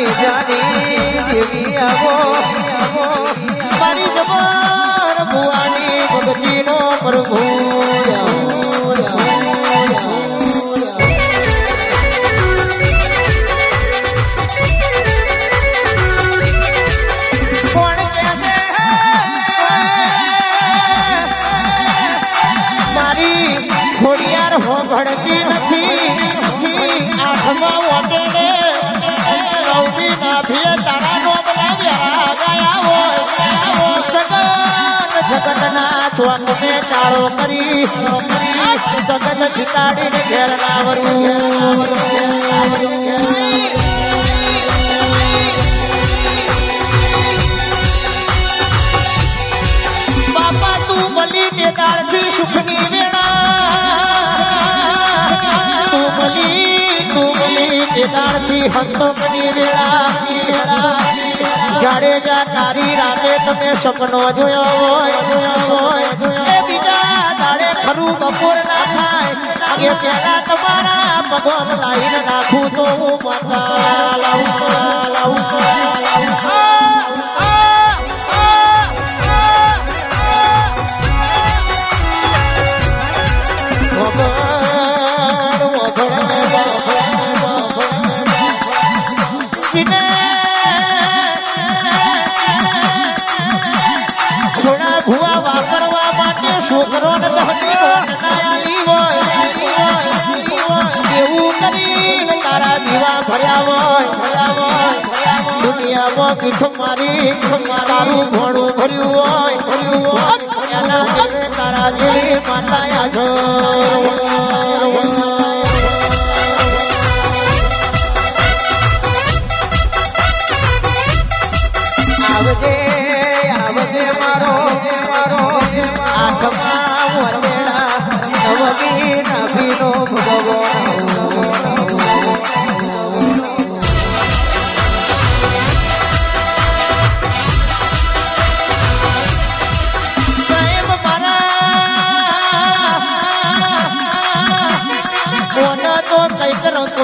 નવગણના ટેજાની દેવી આવો. મારી જબર ભુવાની ભગતીનો પ્રભુ જગતના ચોક ને ચાળો કરી જગત જીતાડીને ઘેર લાવરું. બાપા, તું બલી ને દાળથી સુખની વેળા. તું બલી તું બલી ને દાળથી હંતો બની વેળા. જાડેજા તારી રાતે તમે સપનો જોયો હોય, એ બીજા દાડે ખરું બપોર ના થાય. એ પેલા તમારા પગોમ લાઈને નાખું તો હું માતા લાવું લાવું. નોટનાયાલી હોય એવું કરીને તારા દીવા ભર્યા હોય. દુનિયામાં ભર્યું હોય.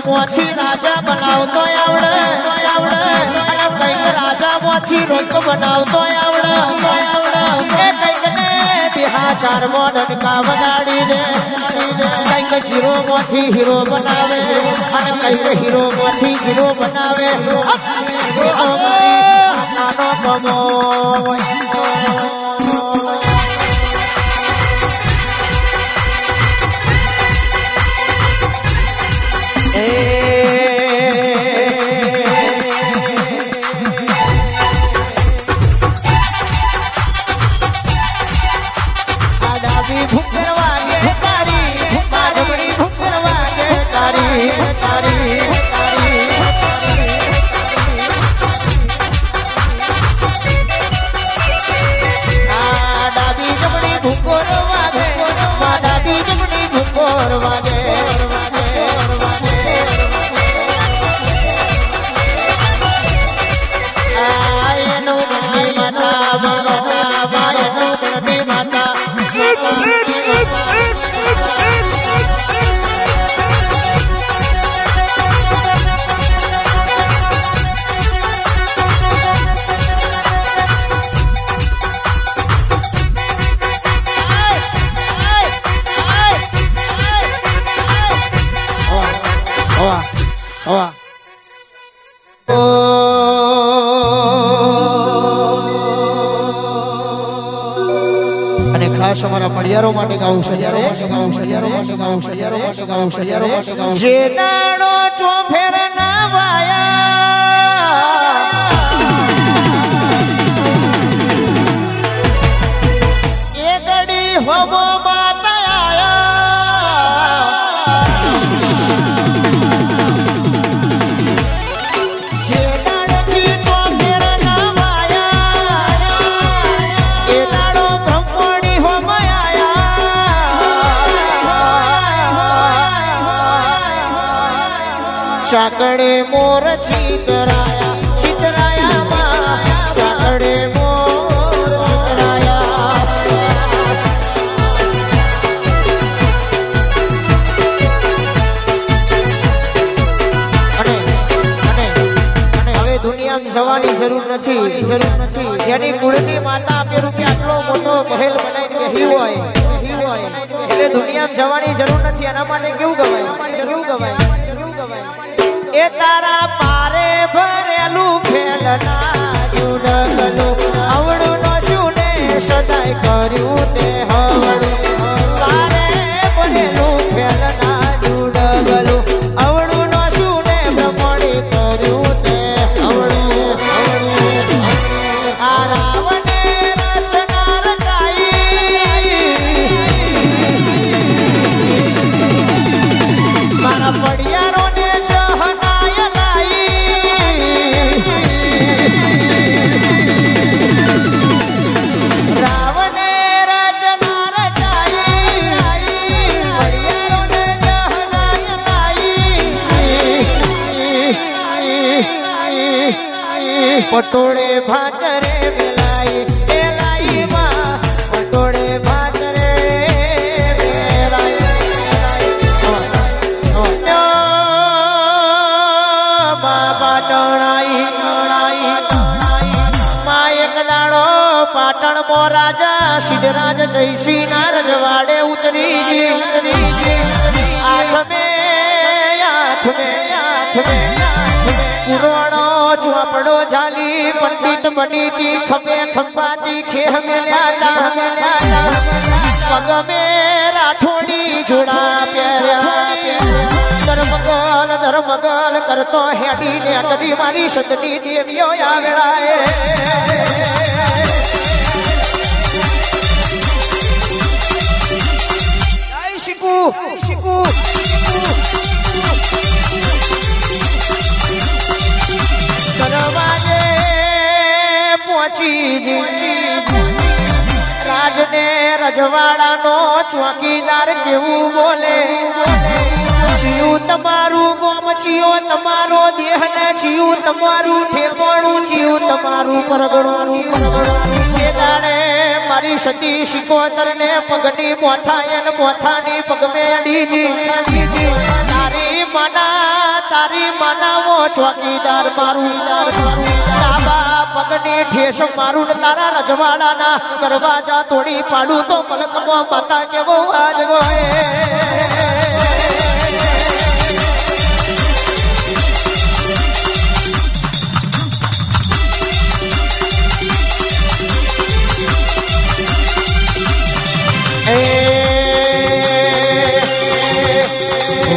રંગમાંથી રાજા બનાવતો આવડે આવડે. અને કંઈક રાજા માંથી રોક બનાવતો આવડે આવડે. એ કંઈક ને બિહા ચાર મોડનકા વગાડી દે. કંઈક જીરો માંથી હીરો બનાવે. અને કંઈક હીરો માંથી જીરો બનાવે. નાનો કમો. અને ખાસ અમારા પડિયારો માટે ગાવું સજારો માટે ગાવું સજારો માટે ગાવું સજારો માટે ગાવું ગાવું જે દાડો ચોફેર ના વાયા એ ગડી હોમો ચાકડે મોર ચિતરાયા ચિતરાયા અને અને હવે દુનિયામાં જવાની જરૂર નથી. જરૂર નથી જેની કુળની માતા આપે રૂપિયા મોટો મહેલ બનાવીને બેહી હોય એટલે જવાની જરૂર નથી. એના માટે કેવું ગવાય કેવું ગવાય? કેવું ગવાય? એ તારા પારે ભરેલું ફેલના જુડગલું. આવડું નો શું ને સદાય કર્યું પટોળે ભાકરે વેલાઈ વેલાઈમાં પટોળે ભાકરે બાબા ટણાઈ ટણાઈ માં એક દાડો પાટણ મો રાજા સિદ્ધરાજ જયસિંહ ના રજવાડે ઉતરી ગઈ. ઉતરી ગઈ આઠ મે આઠ ચોપડો ઝાલી પંડિત બનીતી ખમે ખંભાતી ખેહ મેલ્યા તા. મેલ્યા તા પગ મે રાઠોડી જોડા પહેર્યા. ધર્મગલ ધર્મગલ કરતો હેડી ને કદી મારી સતની દેવીઓ આવડાય જય શીકુ પહોંચી જી. રાજને રજવાડાનો ચોકીદાર કેવું બોલે? જીવું તમારું ગોમ ચિયો તમારો દેહ ને ચિયું તમારું ઠેકોણું જીવું તમારું પરગણું એ દાડે મારી સતી શિકોતર ને પગની મોથાયન મોથાની પગમે અડીજી તારી મના, તારી મનાવો ચોકીદાર મારું. દાર તાબા પગની ઠેસ મારું તારા રજવાડાના દરવાજા તોડી પાડું તો મલકમાં માતા કેવો આજ ગોએ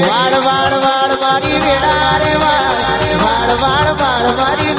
વાળ વાળ વાળ મારી વેળા રે વાળ વાળ વાળ વાળ મારી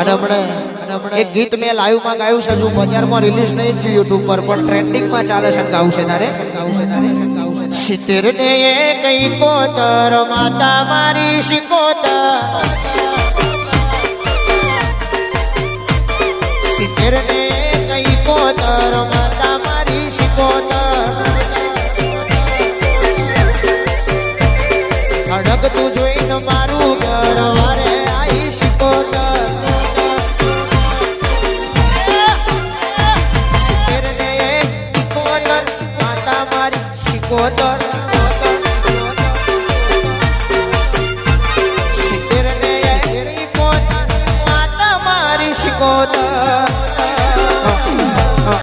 અને હમણાં એક ગીત મેં લાઈવમાં ગાયું છે, હજુ બજારમાં રિલીઝ નહીં છે યુટ્યુબ પર, પણ ટ્રેન્ડિંગમાં ચાલે છે ને ગાવું છે તારે? સિત્તેર ને એ કઈ કોતર માતા મારી શિકોતર સિત્તેર ને કઈ કોતર માતા Tudo